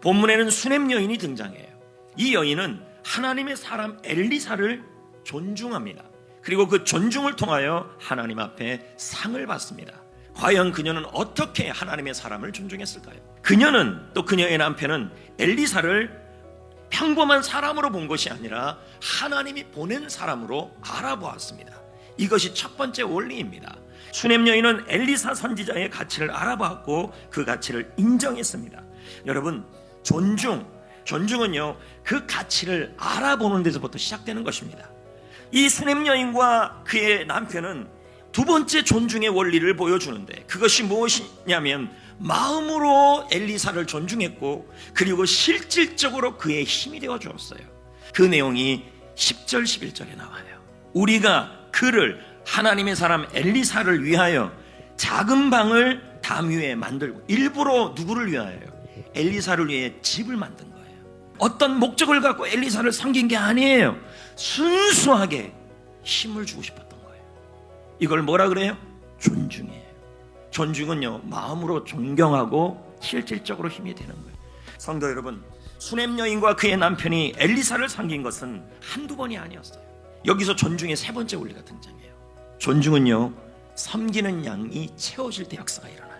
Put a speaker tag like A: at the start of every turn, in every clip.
A: 본문에는 수냄 여인이 등장해요. 이 여인은 하나님의 사람 엘리사를 존중합니다. 그리고 그 존중을 통하여 하나님 앞에 상을 받습니다. 과연 그녀는 어떻게 하나님의 사람을 존중했을까요? 그녀는 또 그녀의 남편은 엘리사를 평범한 사람으로 본 것이 아니라 하나님이 보낸 사람으로 알아보았습니다. 이것이 첫 번째 원리입니다. 수냄 여인은 엘리사 선지자의 가치를 알아보았고 그 가치를 인정했습니다. 여러분, 존중, 존중은요, 그 가치를 알아보는 데서부터 시작되는 것입니다. 이 수냄 여인과 그의 남편은 두 번째 존중의 원리를 보여주는데 그것이 무엇이냐면 마음으로 엘리사를 존중했고 그리고 실질적으로 그의 힘이 되어 주었어요. 그 내용이 10절 11절에 나와요. 우리가 그를 하나님의 사람 엘리사를 위하여 작은 방을 담 위에 만들고 일부러 누구를 위하여 엘리사를 위해 집을 만든 거예요. 어떤 목적을 갖고 엘리사를 섬긴 게 아니에요. 순수하게 힘을 주고 싶었던 거예요. 이걸 뭐라 그래요? 존중이에요. 존중은요, 마음으로 존경하고 실질적으로 힘이 되는 거예요. 성도 여러분, 수냄 여인과 그의 남편이 엘리사를 섬긴 것은 한두 번이 아니었어요. 여기서 존중의 세 번째 원리가 등장해요. 존중은요, 섬기는 양이 채워질 때 역사가 일어나요.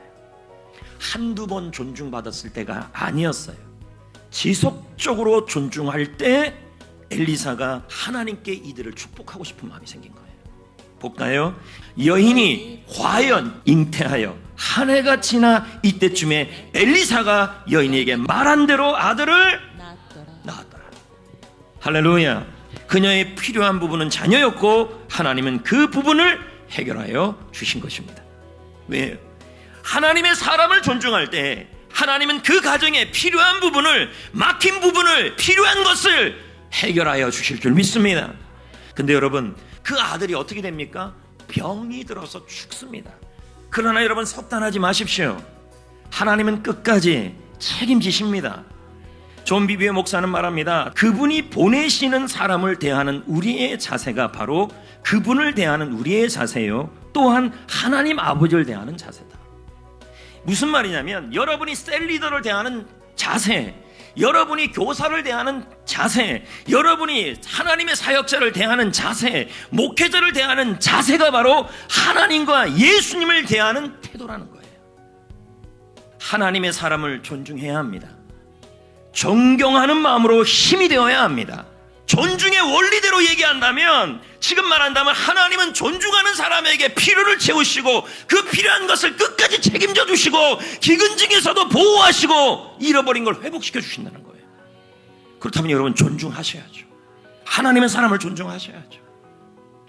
A: 한두 번 존중받았을 때가 아니었어요. 지속적으로 존중할 때 엘리사가 하나님께 이들을 축복하고 싶은 마음이 생긴 거예요. 볼까요? 여인이 과연 잉태하여 한 해가 지나 이때쯤에 엘리사가 여인에게 말한 대로 아들을
B: 낳았더라.
A: 할렐루야. 그녀의 필요한 부분은 자녀였고 하나님은 그 부분을 해결하여 주신 것입니다. 왜요? 하나님의 사람을 존중할 때 하나님은 그 가정에 필요한 부분을 막힌 부분을 필요한 것을 해결하여 주실 줄 믿습니다. 근데 여러분 그 아들이 어떻게 됩니까? 병이 들어서 죽습니다. 그러나 여러분 속단하지 마십시오. 하나님은 끝까지 책임지십니다. 존 비비의 목사는 말합니다. 그분이 보내시는 사람을 대하는 우리의 자세가 바로 그분을 대하는 우리의 자세요. 또한 하나님 아버지를 대하는 자세다. 무슨 말이냐면 여러분이 셀 리더를 대하는 자세, 여러분이 교사를 대하는 자세, 여러분이 하나님의 사역자를 대하는 자세, 목회자를 대하는 자세가 바로 하나님과 예수님을 대하는 태도라는 거예요. 하나님의 사람을 존중해야 합니다. 존경하는 마음으로 힘이 되어야 합니다. 존중의 원리대로 얘기한다면 지금 말한다면 하나님은 존중하는 사람에게 필요를 채우시고 그 필요한 것을 끝까지 책임져 주시고 기근 중에서도 보호하시고 잃어버린 걸 회복시켜 주신다는 거예요. 그렇다면 여러분 존중하셔야죠. 하나님의 사람을 존중하셔야죠.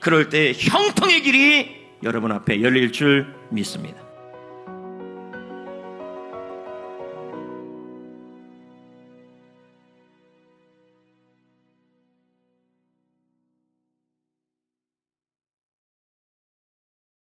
A: 그럴 때 형통의 길이 여러분 앞에 열릴 줄 믿습니다.